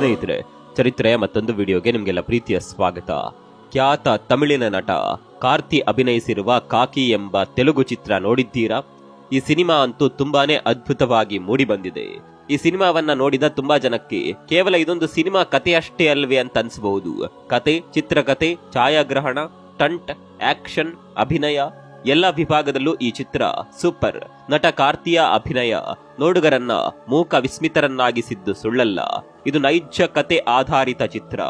ಸ್ನೇಹಿತರೆ ಚರಿತ್ರೆಯ ಮತ್ತೊಂದು ವಿಡಿಯೋಗೆ ನಿಮಗೆಲ್ಲ ಪ್ರೀತಿಯ ಸ್ವಾಗತ. ಖ್ಯಾತ ತಮಿಳಿನ ನಟ ಕಾರ್ತಿ ಅಭಿನಯಿಸಿರುವ ಕಾಕಿ ಎಂಬ ತೆಲುಗು ಚಿತ್ರ ನೋಡಿದ್ದೀರಾ? ಈ ಸಿನಿಮಾ ಅಂತೂ ತುಂಬಾನೇ ಅದ್ಭುತವಾಗಿ ಮೂಡಿಬಂದಿದೆ. ಈ ಸಿನಿಮಾವನ್ನ ನೋಡಿದ ತುಂಬಾ ಜನಕ್ಕೆ ಕೇವಲ ಇದೊಂದು ಸಿನಿಮಾ ಕತೆ ಅಷ್ಟೇ ಅಲ್ವೇ ಅಂತ ಅನ್ಸಬಹುದು. ಕತೆ, ಚಿತ್ರಕತೆ, ಛಾಯಾಗ್ರಹಣ, ಟಂಟ್, ಆಕ್ಷನ್, ಅಭಿನಯ ಎಲ್ಲ ವಿಭಾಗದಲ್ಲೂ ಈ ಚಿತ್ರ ಸೂಪರ್. ನಟ ಕಾರ್ತಿಯ ಅಭಿನಯ ನೋಡುಗರನ್ನ ಮೂಕ ವಿಸ್ಮಿತರನ್ನಾಗಿಸಿದ್ದು ಸುಳ್ಳಲ್ಲ. ಇದು ನೈಜ ಕತೆ ಆಧಾರಿತ ಚಿತ್ರ.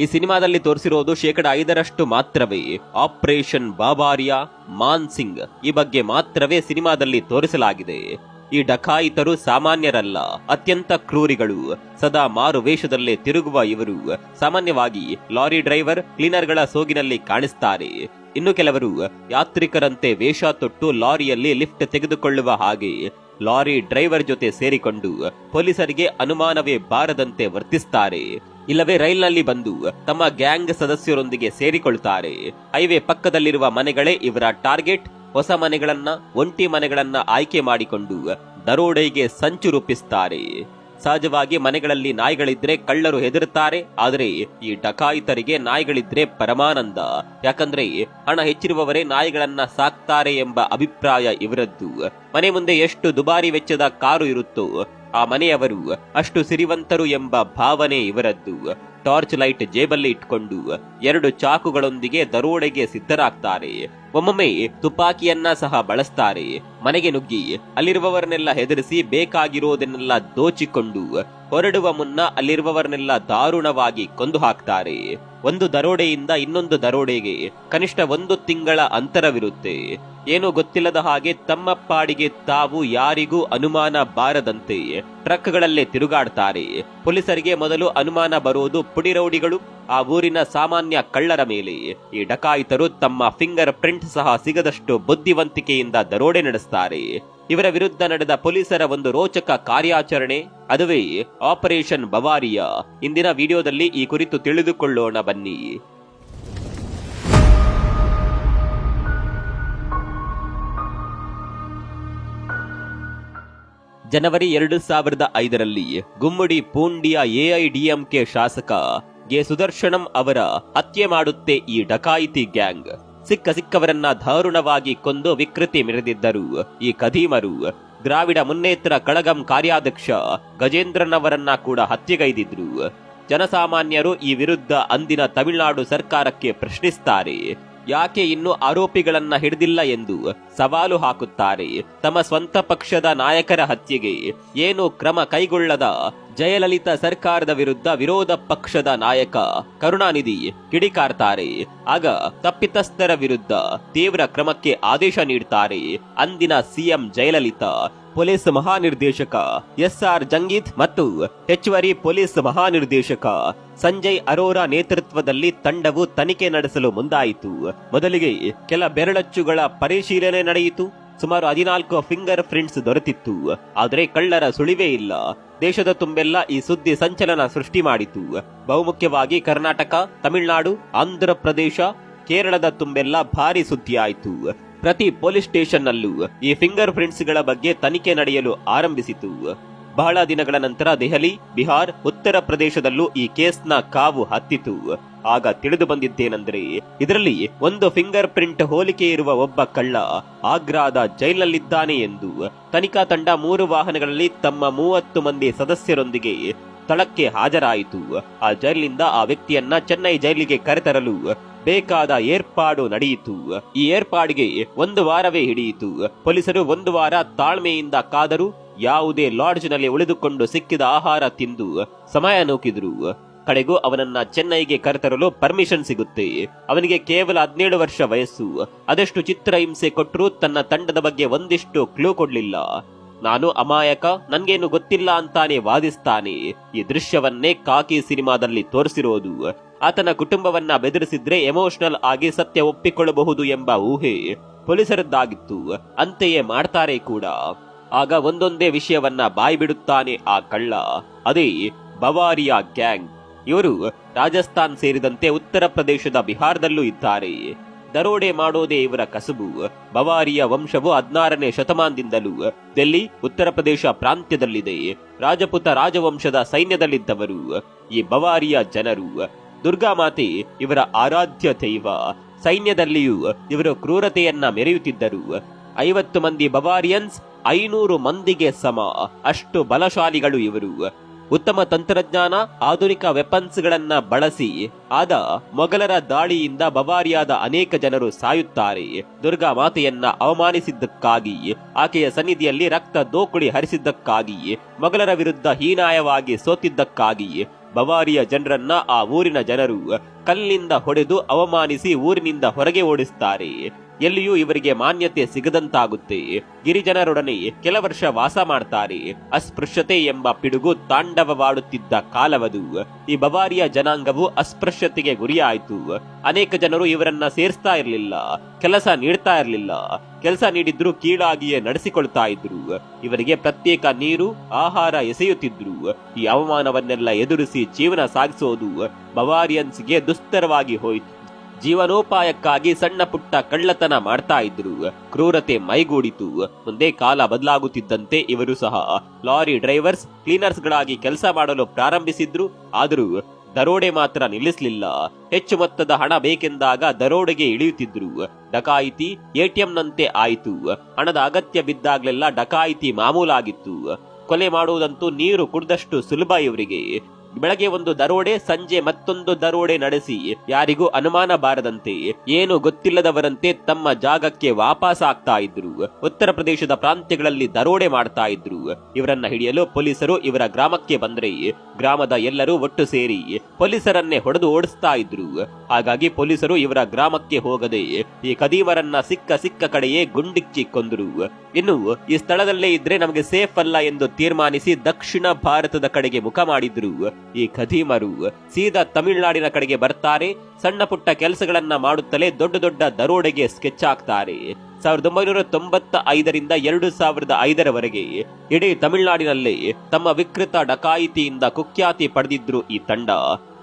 ಈ ಸಿನಿಮಾದಲ್ಲಿ ತೋರಿಸಿರೋದು ಶೇಕಡ ಐದರಷ್ಟು ಮಾತ್ರವೇ. ಆಪರೇಷನ್ ಬಾಬಾರಿಯಾ, ಮಾನ್ ಸಿಂಗ್ ಈ ಬಗ್ಗೆ ಮಾತ್ರವೇ ಸಿನಿಮಾದಲ್ಲಿ ತೋರಿಸಲಾಗಿದೆ. ಈ ಡಕಾಯಿತರು ಸಾಮಾನ್ಯರಲ್ಲ, ಅತ್ಯಂತ ಕ್ರೂರಿಗಳು. ಸದಾ ಮಾರು ವೇಷದಲ್ಲೇ ತಿರುಗುವ ಇವರು ಸಾಮಾನ್ಯವಾಗಿ ಲಾರಿ ಡ್ರೈವರ್, ಕ್ಲೀನರ್ಗಳ ಸೋಗಿನಲ್ಲಿ ಕಾಣಿಸ್ತಾರೆ. ಇನ್ನು ಕೆಲವರು ಯಾತ್ರಿಕರಂತೆ ವೇಷ ತೊಟ್ಟು ಲಾರಿಯಲ್ಲಿ ಲಿಫ್ಟ್ ತೆಗೆದುಕೊಳ್ಳುವ ಹಾಗೆ, ಲಾರಿ ಡ್ರೈವರ್ ಜೊತೆ ಸೇರಿಕೊಂಡು ಪೊಲೀಸರಿಗೆ ಅನುಮಾನವೇ ಬಾರದಂತೆ ವರ್ತಿಸ್ತಾರೆ. ಇಲ್ಲವೇ ರೈಲ್ನಲ್ಲಿ ಬಂದು ತಮ್ಮ ಗ್ಯಾಂಗ್ ಸದಸ್ಯರೊಂದಿಗೆ ಸೇರಿಕೊಳ್ತಾರೆ. ಹೈವೇ ಪಕ್ಕದಲ್ಲಿರುವ ಮನೆಗಳೇ ಇವರ ಟಾರ್ಗೆಟ್. ಹೊಸ ಮನೆಗಳನ್ನ, ಒಂಟಿ ಮನೆಗಳನ್ನ ಆಯ್ಕೆ ಮಾಡಿಕೊಂಡು ದರೋಡೆಗೆ ಸಂಚು ರೂಪಿಸ್ತಾರೆ. ಸಹಜವಾಗಿ ಮನೆಗಳಲ್ಲಿ ನಾಯಿಗಳಿದ್ರೆ ಕಳ್ಳರು ಹೆದರುತ್ತಾರೆ, ಆದರೆ ಈ ಡಕಾಯಿತರಿಗೆ ನಾಯಿಗಳಿದ್ರೆ ಪರಮಾನಂದ. ಯಾಕಂದ್ರೆ ಹಣ ಹೆಚ್ಚಿರುವವರೇ ನಾಯಿಗಳನ್ನ ಸಾಕ್ತಾರೆ ಎಂಬ ಅಭಿಪ್ರಾಯ ಇವರದ್ದು. ಮನೆ ಮುಂದೆ ಎಷ್ಟು ದುಬಾರಿ ವೆಚ್ಚದ ಕಾರು ಇರುತ್ತೋ, ಆ ಮನೆಯವರು ಅಷ್ಟು ಸಿರಿವಂತರು ಎಂಬ ಭಾವನೆ ಇವರದ್ದು. ಟಾರ್ಚ್ ಲೈಟ್ ಜೇಬಲ್ಲಿ ಇಟ್ಕೊಂಡು ಎರಡು ಚಾಕುಗಳೊಂದಿಗೆ ದರೋಡೆಗೆ ಸಿದ್ಧರಾಗ್ತಾರೆ. ಒಮ್ಮೊಮ್ಮೆ ತುಪಾಕಿಯನ್ನ ಸಹ ಬಳಸ್ತಾರೆ. ಮನೆಗೆ ನುಗ್ಗಿ ಅಲ್ಲಿರುವವರನ್ನೆಲ್ಲ ಹೆದರಿಸಿ ಬೇಕಾಗಿರೋದನ್ನೆಲ್ಲ ದೋಚಿಕೊಂಡು ಹೊರಡುವ ಮುನ್ನ ಅಲ್ಲಿರುವವರನ್ನೆಲ್ಲ ದಾರುಣವಾಗಿ ಕೊಂದು ಹಾಕ್ತಾರೆ ಒಂದು ದರೋಡೆಯಿಂದ ಇನ್ನೊಂದು ದರೋಡೆಗೆ ಕನಿಷ್ಠ ಒಂದು ತಿಂಗಳ ಅಂತರವಿರುತ್ತೆ. ಏನೂ ಗೊತ್ತಿಲ್ಲದ ಹಾಗೆ ತಮ್ಮ ಪಾಡಿಗೆ ತಾವು ಯಾರಿಗೂ ಅನುಮಾನ ಬಾರದಂತೆ ಟ್ರಕ್ಗಳಲ್ಲೇ ತಿರುಗಾಡ್ತಾರೆ. ಪೊಲೀಸರಿಗೆ ಮೊದಲು ಅನುಮಾನ ಬರುವುದು ಪುಡಿರೌಡಿಗಳು ಆ ಊರಿನ ಸಾಮಾನ್ಯ ಕಳ್ಳರ ಮೇಲೆ. ಈ ಡಕಾಯಿತರು ತಮ್ಮ ಫಿಂಗರ್ ಪ್ರಿಂಟ್ ಸಹ ಸಿಗದಷ್ಟು ಬುದ್ಧಿವಂತಿಕೆಯಿಂದ ದರೋಡೆ ನಡೆಸ್ತಾರೆ. ಇವರ ವಿರುದ್ಧ ನಡೆದ ಪೊಲೀಸರ ಒಂದು ರೋಚಕ ಕಾರ್ಯಾಚರಣೆ, ಅದುವೇ ಆಪರೇಷನ್ ಬವಾರಿಯಾ ಇಂದಿನ ವಿಡಿಯೋದಲ್ಲಿ ಈ ಕುರಿತು ತಿಳಿದುಕೊಳ್ಳೋಣ ಬನ್ನಿ. ಜನವರಿ ಎರಡು ಸಾವಿರದ ಐದರಲ್ಲಿ ಗುಮ್ಮಡಿ ಪೂಂಡಿಯ ಎಐಡಿಎಂಕೆ ಶಾಸಕ ಗೆ ಸುದರ್ಶನಂ ಅವರ ಹತ್ಯೆ ಮಾಡುತ್ತೆ ಈ ಡಕಾಯಿತಿ ಗ್ಯಾಂಗ್. ಸಿಕ್ಕ ಸಿಕ್ಕವರನ್ನ ದಾರುಣವಾಗಿ ಕೊಂದು ವಿಕೃತಿ ಮೆರೆದಿದ್ದರು. ಈ ಕದೀಮರು ದ್ರಾವಿಡ ಮುನ್ನೇತ್ರ ಕಳಗಂ ಕಾರ್ಯಾಧ್ಯಕ್ಷ ಗಜೇಂದ್ರನವರನ್ನ ಕೂಡ ಹತ್ಯೆಗೈದಿದ್ರು. ಜನಸಾಮಾನ್ಯರು ಈ ವಿರುದ್ಧ ಅಂದಿನ ತಮಿಳುನಾಡು ಸರ್ಕಾರಕ್ಕೆ ಪ್ರಶ್ನಿಸ್ತಾರೆ. ಯಾಕೆ ಇನ್ನು ಆರೋಪಿಗಳನ್ನ ಹಿಡಿದಿಲ್ಲ ಎಂದು ಸವಾಲು ಹಾಕುತ್ತಾರೆ. ತಮ್ಮ ಸ್ವಂತ ಪಕ್ಷದ ನಾಯಕರ ಹತ್ಯೆಗೆ ಏನು ಕ್ರಮ ಕೈಗೊಳ್ಳದ ಜಯಲಲಿತಾ ಸರ್ಕಾರದ ವಿರುದ್ಧ ವಿರೋಧ ಪಕ್ಷದ ನಾಯಕ ಕರುಣಾನಿಧಿ ಕಿಡಿಕಾರ್ತಾರೆ. ಆಗ ತಪ್ಪಿತಸ್ಥರ ವಿರುದ್ಧ ತೀವ್ರ ಕ್ರಮಕ್ಕೆ ಆದೇಶ ನೀಡುತ್ತಾರೆ ಅಂದಿನ ಸಿಎಂ ಜಯಲಲಿತಾ ಪೊಲೀಸ್ ಮಹಾನಿರ್ದೇಶಕ ಎಸ್ ಆರ್ ಜಂಗೀತ್ ಮತ್ತು ಹೆಚ್ಚುವರಿ ಪೊಲೀಸ್ ಮಹಾನಿರ್ದೇಶಕ ಸಂಜಯ್ ಅರೋರಾ ನೇತೃತ್ವದಲ್ಲಿ ತಂಡವು ತನಿಖೆ ನಡೆಸಲು ಮುಂದಾಯಿತು. ಮೊದಲಿಗೆ ಕೆಲ ಬೆರಳಚ್ಚುಗಳ ಪರಿಶೀಲನೆ ನಡೆಯಿತು. ಸುಮಾರು ಹದಿನಾಲ್ಕು ಫಿಂಗರ್ ಪ್ರಿಂಟ್ಸ್ ದೊರೆತಿತ್ತು. ಆದರೆ ಕಳ್ಳರ ಸುಳಿವೇ ಇಲ್ಲ. ದೇಶದ ತುಂಬೆಲ್ಲ ಈ ಸುದ್ದಿ ಸಂಚಲನ ಸೃಷ್ಟಿ ಮಾಡಿತು. ಬಹುಮುಖ್ಯವಾಗಿ ಕರ್ನಾಟಕ, ತಮಿಳುನಾಡು ಆಂಧ್ರ ಪ್ರದೇಶ ಕೇರಳದ ತುಂಬೆಲ್ಲ ಭಾರಿ ಸುದ್ದಿಯಾಯಿತು. ಪ್ರತಿ ಪೊಲೀಸ್ ಸ್ಟೇಷನ್ನಲ್ಲೂ ಈ ಫಿಂಗರ್ ಪ್ರಿಂಟ್ಸ್ಗಳ ಬಗ್ಗೆ ತನಿಖೆ ನಡೆಯಲು ಆರಂಭಿಸಿತು. ಬಹಳ ದಿನಗಳ ನಂತರ ದೆಹಲಿ, ಬಿಹಾರ್, ಉತ್ತರ ಪ್ರದೇಶದಲ್ಲೂ ಈ ಕೇಸ್ನ ಕಾವು ಹತ್ತಿತು. ಆಗ ತಿಳಿದು ಬಂದಿದ್ದೇನೆಂದರೆ, ಇದರಲ್ಲಿ ಒಂದು ಫಿಂಗರ್ ಪ್ರಿಂಟ್ ಹೋಲಿಕೆ ಇರುವ ಒಬ್ಬ ಕಳ್ಳ ಆಗ್ರಾದ ಜೈಲಿನಲ್ಲಿದ್ದಾನೆ ಎಂದು ತನಿಖಾ ತಂಡ ಮೂರು ವಾಹನಗಳಲ್ಲಿ ತಮ್ಮ ಮೂವತ್ತು ಮಂದಿ ಸದಸ್ಯರೊಂದಿಗೆ ಸ್ಥಳಕ್ಕೆ ಹಾಜರಾಯಿತು. ಆ ಜೈಲಿನಿಂದ ಆ ವ್ಯಕ್ತಿಯನ್ನ ಚೆನ್ನೈ ಜೈಲಿಗೆ ಕರೆತರಲು ಬೇಕಾದ ಏರ್ಪಾಡು ನಡೆಯಿತು. ಈ ಏರ್ಪಾಡಿಗೆ ಒಂದು ವಾರವೇ ಹಿಡಿಯಿತು. ಪೊಲೀಸರು ಒಂದು ವಾರ ತಾಳ್ಮೆಯಿಂದ ಕಾದರು ಯಾವುದೇ ಲಾಡ್ಜ್ನಲ್ಲಿ ಉಳಿದುಕೊಂಡು ಸಿಕ್ಕಿದ ಆಹಾರ ತಿಂದು ಸಮಯ ನೂಕಿದ್ರು. ಕಡೆಗೂ ಅವನನ್ನ ಚೆನ್ನೈಗೆ ಕರೆತರಲು ಪರ್ಮಿಷನ್ ಸಿಗುತ್ತೆ. ಅವನಿಗೆ ಕೇವಲ ಹದಿನೇಳು ವರ್ಷ ವಯಸ್ಸು. ಅದೆಷ್ಟು ಚಿತ್ರಹಿಂಸೆ ಕೊಟ್ಟರೂ ತನ್ನ ತಂಡದ ಬಗ್ಗೆ ಒಂದಿಷ್ಟು ಕ್ಲೂ ಕೊಡ್ಲಿಲ್ಲ. ನಾನು ಅಮಾಯಕ, ನನ್ಗೇನು ಗೊತ್ತಿಲ್ಲ ಅಂತಾನೆ ವಾದಿಸ್ತಾನೆ. ಈ ದೃಶ್ಯವನ್ನೇ ಕಾಕಿ ಸಿನಿಮಾದಲ್ಲಿ ತೋರಿಸಿರೋದು. ಆತನ ಕುಟುಂಬವನ್ನ ಬೆದರಿಸಿದ್ರೆ ಎಮೋಷನಲ್ ಆಗಿ ಸತ್ಯ ಒಪ್ಪಿಕೊಳ್ಳಬಹುದು ಎಂಬ ಊಹೆ ಪೊಲೀಸರದ್ದಾಗಿತ್ತು. ಅಂತೆಯೇ ಮಾಡ್ತಾರೆ ಕೂಡ. ಆಗ ಒಂದೊಂದೇ ವಿಷಯವನ್ನ ಬಾಯ್ಬಿಡುತ್ತಾನೆ ಆ ಕಳ್ಳ. ಅದೇ, ಬವಾರಿಯಾ ಗ್ಯಾಂಗ್. ಇವರು ರಾಜಸ್ಥಾನ್ ಸೇರಿದಂತೆ ಉತ್ತರ ಪ್ರದೇಶದ ಬಿಹಾರದಲ್ಲೂ ಇದ್ದಾರೆ. ದರೋಡೆ ಮಾಡೋದೇ ಇವರ ಕಸುಬು. ಬವಾರಿಯ ವಂಶವು ಹದಿನಾರನೇ ಶತಮಾನದಿಂದಲೂ ದೆಲ್ಲಿ, ಉತ್ತರ ಪ್ರದೇಶ ಪ್ರಾಂತ್ಯದಲ್ಲಿದೆ. ರಾಜಪುತ ರಾಜವಂಶದ ಸೈನ್ಯದಲ್ಲಿದ್ದವರು ಈ ಬವಾರಿಯ ಜನರು. ದುರ್ಗಾಮಾತೆ ಇವರ ಆರಾಧ್ಯ ದೈವ. ಸೈನ್ಯದಲ್ಲಿಯೂ ಇವರು ಕ್ರೂರತೆಯನ್ನ ಮೆರೆಯುತ್ತಿದ್ದರು. ಐವತ್ತು ಮಂದಿ ಬವಾರಿಯನ್ಸ್, ಐನೂರು ಮಂದಿಗೆ ಸಮ. ಅಷ್ಟು ಬಲಶಾಲಿಗಳು ಇವರು. ಉತ್ತಮ ತಂತ್ರಜ್ಞಾನ, ಆಧುನಿಕ ವೆಪನ್ಸ್ ಗಳನ್ನ ಬಳಸಿ, ಆದ ಮೊಘಲರ ದಾಳಿಯಿಂದ ಬವಾರಿಯಾದ ಅನೇಕ ಜನರು ಸಾಯುತ್ತಾರೆ. ದುರ್ಗಾ ಮಾತೆಯನ್ನ ಅವಮಾನಿಸಿದ್ದಕ್ಕಾಗಿ, ಆಕೆಯ ಸನ್ನಿಧಿಯಲ್ಲಿ ರಕ್ತ ದೋಕುಳಿ ಹರಿಸಿದ್ದಕ್ಕಾಗಿ, ಮೊಘಲರ ವಿರುದ್ಧ ಹೀನಾಯವಾಗಿ ಸೋತಿದ್ದಕ್ಕಾಗಿ ಬವಾರಿಯ ಜನರನ್ನ ಆ ಊರಿನ ಜನರು ಕಲ್ಲಿಂದ ಹೊಡೆದು ಅವಮಾನಿಸಿ ಊರಿನಿಂದ ಹೊರಗೆ ಓಡಿಸ್ತಾರೆ. ಎಲ್ಲಿಯೂ ಇವರಿಗೆ ಮಾನ್ಯತೆ ಸಿಗದಂತಾಗುತ್ತೆ. ಗಿರಿಜನರೊಡನೆ ಕೆಲ ವರ್ಷ ವಾಸ ಮಾಡ್ತಾರೆ. ಅಸ್ಪೃಶ್ಯತೆ ಎಂಬ ಪಿಡುಗು ತಾಂಡವವಾಡುತ್ತಿದ್ದ ಕಾಲವದು. ಈ ಬವಾರಿಯ ಜನಾಂಗವು ಅಸ್ಪೃಶ್ಯತೆಗೆ ಗುರಿಯಾಯಿತು. ಅನೇಕ ಜನರು ಇವರನ್ನ ಸೇರಿಸ್ತಾ ಇರಲಿಲ್ಲ. ಕೆಲಸ ನೀಡ್ತಾ ಇರಲಿಲ್ಲ. ಕೆಲಸ ನೀಡಿದ್ರು ಕೀಳಾಗಿಯೇ ನಡೆಸಿಕೊಳ್ತಾ ಇದ್ರು. ಇವರಿಗೆ ಪ್ರತ್ಯೇಕ ನೀರು, ಆಹಾರ ಎಸೆಯುತ್ತಿದ್ರು. ಈ ಅವಮಾನವನ್ನೆಲ್ಲ ಎದುರಿಸಿ ಜೀವನ ಸಾಗಿಸೋದು ಬವಾರಿಯನ್ಸ್ಗೆ ದುಸ್ತರವಾಗಿ ಹೋಯಿತು. ಜೀವನೋಪಾಯಕ್ಕಾಗಿ ಸಣ್ಣ ಪುಟ್ಟ ಕಳ್ಳತನ ಮಾಡ್ತಾ ಇದ್ರು. ಕ್ರೂರತೆ ಮೈಗೂಡಿತು. ಮುಂದೆ ಕಾಲ ಬದಲಾಗುತ್ತಿದ್ದಂತೆ ಇವರು ಸಹ ಲಾರಿ ಡ್ರೈವರ್ಸ್ ಕ್ಲೀನರ್ಸ್ ಗಳಾಗಿ ಕೆಲಸ ಮಾಡಲು ಪ್ರಾರಂಭಿಸಿದ್ರು. ಆದರೂ ದರೋಡೆ ಮಾತ್ರ ನಿಲ್ಲಿಸಲಿಲ್ಲ. ಹೆಚ್ಚು ಮೊತ್ತದ ಹಣ ಬೇಕೆಂದಾಗ ದರೋಡೆಗೆ ಇಳಿಯುತ್ತಿದ್ರು. ಡಕಾಯಿತಿ ಎಟಿಎಂನಂತೆ ಆಯಿತು. ಹಣದ ಅಗತ್ಯ ಬಿದ್ದಾಗ್ಲೆಲ್ಲ ಡಕಾಯಿತಿ ಮಾಮೂಲಾಗಿತ್ತು. ಕೊಲೆ ಮಾಡುವುದಂತೂ ನೀರು ಕುಡಿದಷ್ಟು ಸುಲಭ ಇವರಿಗೆ. ಬೆಳಗ್ಗೆ ಒಂದು ದರೋಡೆ, ಸಂಜೆ ಮತ್ತೊಂದು ದರೋಡೆ ನಡೆಸಿ, ಯಾರಿಗೂ ಅನುಮಾನ ಬಾರದಂತೆ, ಏನು ಗೊತ್ತಿಲ್ಲದವರಂತೆ ತಮ್ಮ ಜಾಗಕ್ಕೆ ವಾಪಸ್ ಆಗ್ತಾ ಇದ್ರು. ಉತ್ತರ ಪ್ರದೇಶದ ಪ್ರಾಂತ್ಯಗಳಲ್ಲಿ ದರೋಡೆ ಮಾಡ್ತಾ ಇದ್ರು. ಇವರನ್ನ ಹಿಡಿಯಲು ಪೊಲೀಸರು ಇವರ ಗ್ರಾಮಕ್ಕೆ ಬಂದ್ರೆ, ಗ್ರಾಮದ ಎಲ್ಲರೂ ಒಟ್ಟು ಸೇರಿ ಪೊಲೀಸರನ್ನೇ ಹೊಡೆದು ಓಡಿಸ್ತಾ ಇದ್ರು. ಹಾಗಾಗಿ ಪೊಲೀಸರು ಇವರ ಗ್ರಾಮಕ್ಕೆ ಹೋಗದೆ, ಈ ಕದೀಮರನ್ನ ಸಿಕ್ಕ ಸಿಕ್ಕ ಕಡೆಯೇ ಗುಂಡಿಕ್ಕಿ ಕೊಂದರು ಇನ್ನು, ಈ ಸ್ಥಳದಲ್ಲೇ ಇದ್ರೆ ನಮಗೆ ಸೇಫ್ ಅಲ್ಲ ಎಂದು ತೀರ್ಮಾನಿಸಿ ದಕ್ಷಿಣ ಭಾರತದ ಕಡೆಗೆ ಮುಖ ಮಾಡಿದ್ರು. ಈ ಖದೀಮರು ಸೀದಾ ತಮಿಳುನಾಡಿನ ಕಡೆಗೆ ಬರ್ತಾರೆ. ಸಣ್ಣ ಪುಟ್ಟ ಕೆಲಸಗಳನ್ನ ಮಾಡುತ್ತಲೇ ದೊಡ್ಡ ದೊಡ್ಡ ದರೋಡೆಗೆ ಸ್ಕೆಚ್ ಆಗ್ತಾರೆ ಸಾವಿರದ ಒಂಬೈನೂರ ತೊಂಬತ್ತ ಐದರಿಂದ ಎರಡು ಸಾವಿರದ ಐದರವರೆಗೆ ಇಡೀ ತಮಿಳುನಾಡಿನಲ್ಲೇ ತಮ್ಮ ವಿಕೃತ ಡಕಾಯಿತಿಯಿಂದ ಕುಖ್ಯಾತಿ ಪಡೆದಿದ್ರು ಈ ತಂಡ.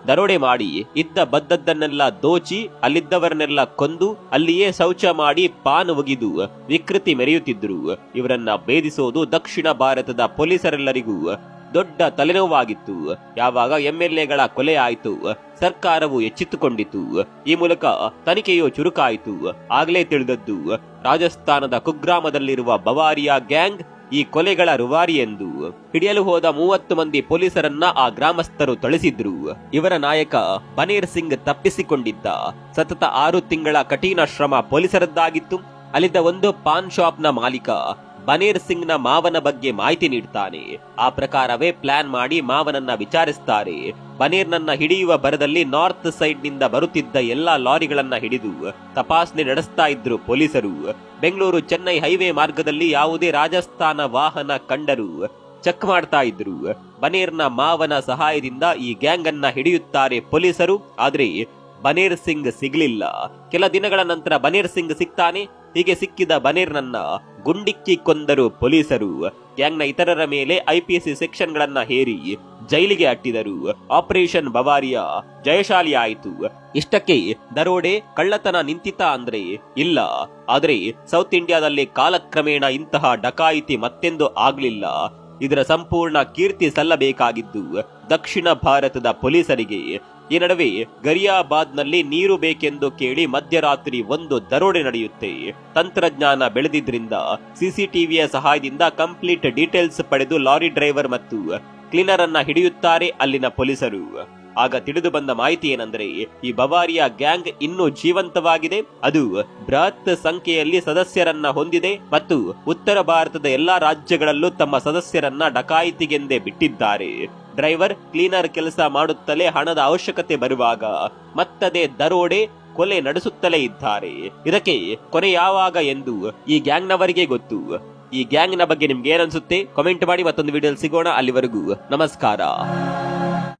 ದರೋಡೆ ಮಾಡಿ ಇದ್ದ ಬದ್ದದ್ದನ್ನೆಲ್ಲ ದೋಚಿ ಅಲ್ಲಿದ್ದವರನ್ನೆಲ್ಲ ಕೊಂದು ಅಲ್ಲಿಯೇ ಶೌಚ ಮಾಡಿ ಪಾನ್ ಒಗಿದು ವಿಕೃತಿ ಮೆರೆಯುತ್ತಿದ್ರು. ಇವರನ್ನ ಭೇದಿಸೋದು ದಕ್ಷಿಣ ಭಾರತದ ಪೊಲೀಸರೆಲ್ಲರಿಗೂ ದೊಡ್ಡ ತಲೆನೋವಾಗಿತ್ತು. ಯಾವಾಗ ಎಂಎಲ್ಎಗಳ ಕೊಲೆ ಆಯಿತು, ಸರ್ಕಾರವು ಎಚ್ಚೆತ್ತುಕೊಂಡಿತು ಈ ಮೂಲಕ ತನಿಖೆಯು ಚುರುಕಾಯಿತು. ಆಗ್ಲೇ ತಿಳಿದದ್ದು, ರಾಜಸ್ಥಾನದ ಕುಗ್ರಾಮದಲ್ಲಿರುವ ಬವಾರಿಯಾ ಗ್ಯಾಂಗ್ ಈ ಕೊಲೆಗಳ ರುವಾರಿ ಎಂದು. ಹಿಡಿಯಲು ಹೋದ ಮೂವತ್ತು ಮಂದಿ ಪೊಲೀಸರನ್ನ ಆ ಗ್ರಾಮಸ್ಥರು ಥಳಿಸಿದ್ರು. ಇವರ ನಾಯಕ ಬನೇರ್ ಸಿಂಗ್ ತಪ್ಪಿಸಿಕೊಂಡಿದ್ದ. ಸತತ ಆರು ತಿಂಗಳ ಕಠಿಣ ಶ್ರಮ ಪೊಲೀಸರದ್ದಾಗಿತ್ತು. ಅಲ್ಲಿದ್ದ ಒಂದು ಪಾನ್ ಶಾಪ್ನ ಮಾಲೀಕ ಬನೇರ್ ಸಿಂಗ್ನ ಮಾವನ ಬಗ್ಗೆ ಮಾಹಿತಿ ನೀಡ್ತಾನೆ. ಆ ಪ್ರಕಾರವೇ ಪ್ಲಾನ್ ಮಾಡಿ ಮಾವನನ್ನ ವಿಚಾರಿಸ್ತಾರೆ. ಬನೇರ್ನನ್ನ ಹಿಡಿಯುವ ಬರದಲ್ಲಿ ನಾರ್ತ್ ಸೈಡ್ನಿಂದ ಬರುತ್ತಿದ್ದ ಎಲ್ಲಾ ಲಾರಿಗಳನ್ನ ಹಿಡಿದು ತಪಾಸಣೆ ನಡೆಸ್ತಾ ಇದ್ರು ಪೊಲೀಸರು. ಬೆಂಗಳೂರು ಚೆನ್ನೈ ಹೈವೇ ಮಾರ್ಗದಲ್ಲಿ ಯಾವುದೇ ರಾಜಸ್ಥಾನ ವಾಹನ ಕಂಡರು ಚೆಕ್ ಮಾಡ್ತಾ ಇದ್ರು. ಬನೇರ್ನ ಮಾವನ ಸಹಾಯದಿಂದ ಈ ಗ್ಯಾಂಗ್ ಅನ್ನ ಹಿಡಿಯುತ್ತಾರೆ ಪೊಲೀಸರು, ಆದ್ರೆ ಬನೇರ್ ಸಿಂಗ್ ಸಿಗ್ಲಿಲ್ಲ. ಕೆಲ ದಿನಗಳ ನಂತರ ಬನೇರ್ ಸಿಂಗ್ ಸಿಗ್ತಾನೆ. ಹೀಗೆ ಸಿಕ್ಕಿದ ಬನೇರ್ನನ್ನ ಗುಂಡಿಕ್ಕಿ ಕೊಂದರು ಪೊಲೀಸರು. ಗ್ಯಾಂಗ್ನ ಇತರರ ಮೇಲೆ ಐಪಿಸಿ ಸೆಕ್ಷನ್ ಗಳನ್ನ ಹೇರಿ ಜೈಲಿಗೆ ಅಟ್ಟಿದರು. ಆಪರೇಷನ್ ಬವಾರಿಯ ಜಯಶಾಲಿ ಆಯಿತು. ಇಷ್ಟಕ್ಕೆ ದರೋಡೆ ಕಳ್ಳತನ ನಿಂತಿತ ಅಂದ್ರೆ ಇಲ್ಲ. ಆದ್ರೆ ಸೌತ್ ಇಂಡಿಯಾದಲ್ಲಿ ಕಾಲಕ್ರಮೇಣ ಇಂತಹ ಡಕಾಯಿತಿ ಮತ್ತೆಂದು ಆಗ್ಲಿಲ್ಲ. ಇದರ ಸಂಪೂರ್ಣ ಕೀರ್ತಿ ಸಲ್ಲಬೇಕಾಗಿದ್ದು ದಕ್ಷಿಣ ಭಾರತದ ಪೊಲೀಸರಿಗೆ ಈ ನಡುವೆ ಗರಿಯಾಬಾದ್ನಲ್ಲಿ ನೀರು ಬೇಕೆಂದು ಕೇಳಿ ಮಧ್ಯರಾತ್ರಿ ಒಂದು ದರೋಡೆ ನಡೆಯುತ್ತೆ. ತಂತ್ರಜ್ಞಾನ ಬೆಳೆದಿದ್ರಿಂದ ಸಿಸಿಟಿವಿಯ ಸಹಾಯದಿಂದ ಕಂಪ್ಲೀಟ್ ಡೀಟೇಲ್ಸ್ ಪಡೆದು ಲಾರಿ ಡ್ರೈವರ್ ಮತ್ತು ಕ್ಲೀನರ್ ಅನ್ನ ಹಿಡಿಯುತ್ತಾರೆ ಅಲ್ಲಿನ ಪೊಲೀಸರು. ಆಗ ತಿಳಿದು ಬಂದ ಮಾಹಿತಿ ಏನಂದ್ರೆ, ಈ ಬವಾರಿಯ ಗ್ಯಾಂಗ್ ಇನ್ನೂ ಜೀವಂತವಾಗಿದೆ. ಅದು ಬೃಹತ್ ಸಂಖ್ಯೆಯಲ್ಲಿ ಸದಸ್ಯರನ್ನ ಹೊಂದಿದೆ ಮತ್ತು ಉತ್ತರ ಭಾರತದ ಎಲ್ಲಾ ರಾಜ್ಯಗಳಲ್ಲೂ ತಮ್ಮ ಸದಸ್ಯರನ್ನ ಡಕಾಯಿತಿಗೆಂದೇ ಬಿಟ್ಟಿದ್ದಾರೆ. ಡ್ರೈವರ್ ಕ್ಲೀನರ್ ಕೆಲಸ ಮಾಡುತ್ತಲೇ ಹಣದ ಅವಶ್ಯಕತೆ ಬರುವಾಗ ಮತ್ತದೇ ದರೋಡೆ ಕೊಲೆ ನಡೆಸುತ್ತಲೇ ಇದ್ದಾರೆ. ಇದಕ್ಕೆ ಕೊನೆ ಯಾವಾಗ ಎಂದು ಈ ಗ್ಯಾಂಗ್ನವರಿಗೆ ಗೊತ್ತು. ಈ ಗ್ಯಾಂಗ್ನ ಬಗ್ಗೆ ನಿಮ್ಗೆ ಏನನ್ಸುತ್ತೆ? ಕಾಮೆಂಟ್ ಮಾಡಿ ಮತ್ತೊಂದು ವಿಡಿಯೋ ಸಿಗೋಣ ಅಲ್ಲಿವರೆಗೂ. ನಮಸ್ಕಾರ.